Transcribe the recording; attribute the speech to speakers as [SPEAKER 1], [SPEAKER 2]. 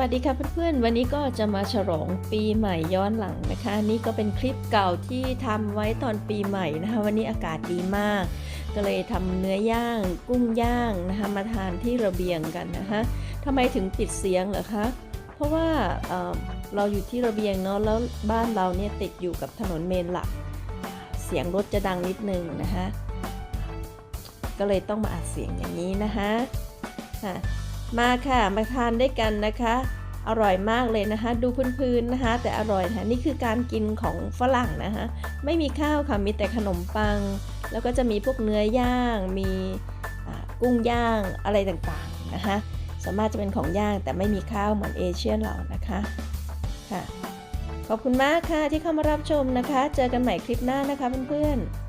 [SPEAKER 1] วัสดีค่ะเพื่อนๆ วันนี้ก็จะมาฉลองปีใหม่ย้อนหลังนะคะ นี่ก็เป็นคลิปเก่าที่ทำไว้ตอนปีใหม่นะคะ วันนี้อากาศดีมาก ก็เลยทำเนื้อย่างกุ้งย่างนะคะมาทานที่ระเบียงกันนะคะทำไมถึงปิดเสียงเหรอคะ เพราะว่าเเราอยู่ที่ระเบียงเนาะแล้วบ้านเราเนี่ยติดอยู่กับถนนเมนหลัก เสียงรถจะดังนิดนึงนะคะก็เลยต้องมาอัดเสียงอย่างนี้นะคะค่ะ มาค่ะ มาทานด้วยกันนะคะ อร่อยมากเลยนะคะ ดูพื้นๆนะคะ แต่อร่อยนะคะนี่คือการกินของฝรั่งนะคะไม่มีข้าวค่ะมีแต่ขนมปัง แล้วก็จะมีพวกเนื้อย่าง มีกุ้งย่างอะไรต่างๆนะคะสามารถจะเป็นของย่างแต่ไม่มีข้าวเหมือนเอเชียนเรานะคะค่ะ ขอบคุณมากค่ะที่เข้ามารับชมนะคะ เจอกันใหม่คลิปหน้านะคะเพื่อนๆ